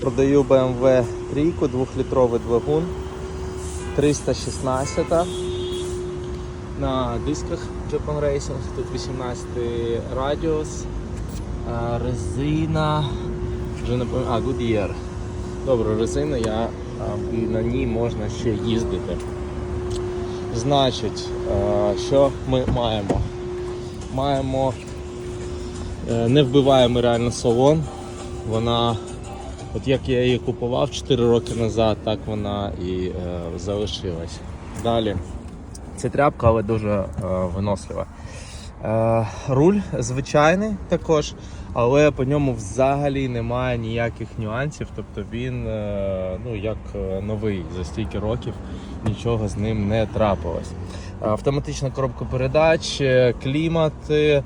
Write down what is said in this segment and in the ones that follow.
Продаю BMW 3, 2-літровий двигун, 316 на дисках Japan Racing, тут 18 радіус, резина, вже не пам'ятаю, а, Goodyear. Добре, резина, я, і на ній можна ще їздити. Значить, е, що ми маємо? Маємо е, не вбиваємо реально салон. Вона, от як я її купував 4 роки назад, так вона і е, залишилась. Далі. Це тряпка, але дуже е, винослива. Е, руль звичайний також, але по ньому взагалі немає ніяких нюансів. Тобто він е, ну, як е, новий за стільки років нічого з ним не трапилось. Автоматична коробка передач, е, клімат, е,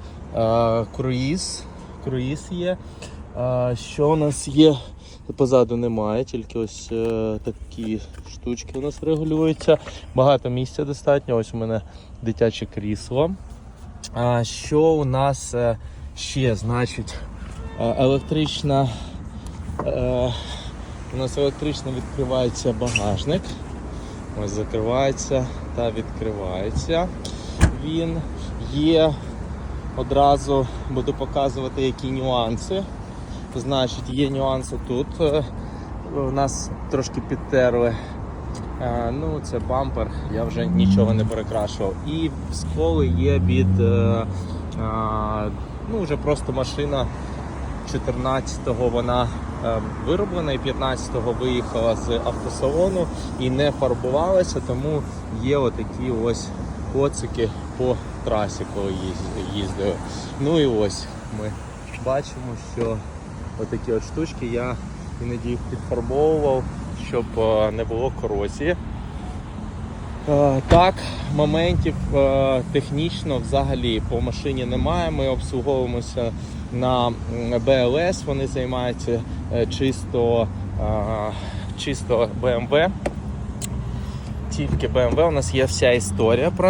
круїз. Круїз є. Що у нас є? Позаду немає, тільки ось е, такі штучки у нас регулюються. Багато місця достатньо. Ось у мене дитяче крісло. А, що у нас е, ще? Значить, е, електрична. У нас електрично відкривається багажник. Ось закривається та відкривається. Він є. Одразу буду показувати, які нюанси. Значить, є нюанси тут. Е, У нас трошки підтерли. Е, Ну, це бампер, я вже нічого не перекрашував. І сколи є від е, е, ну, вже просто машина 14-го вона е, вироблена і 15-го виїхала з автосалону і не фарбувалася, тому є отакі ось коцики по трасі, коли їздили. Ну і ось ми бачимо, що отакі от штучки я іноді їх підфарбовував, щоб е, не було корозії. Е, Так, моментів е, технічно взагалі по машині немає. Ми обслуговуємося на BLS, вони займаються чисто, чисто BMW. Тільки BMW, у нас є вся історія про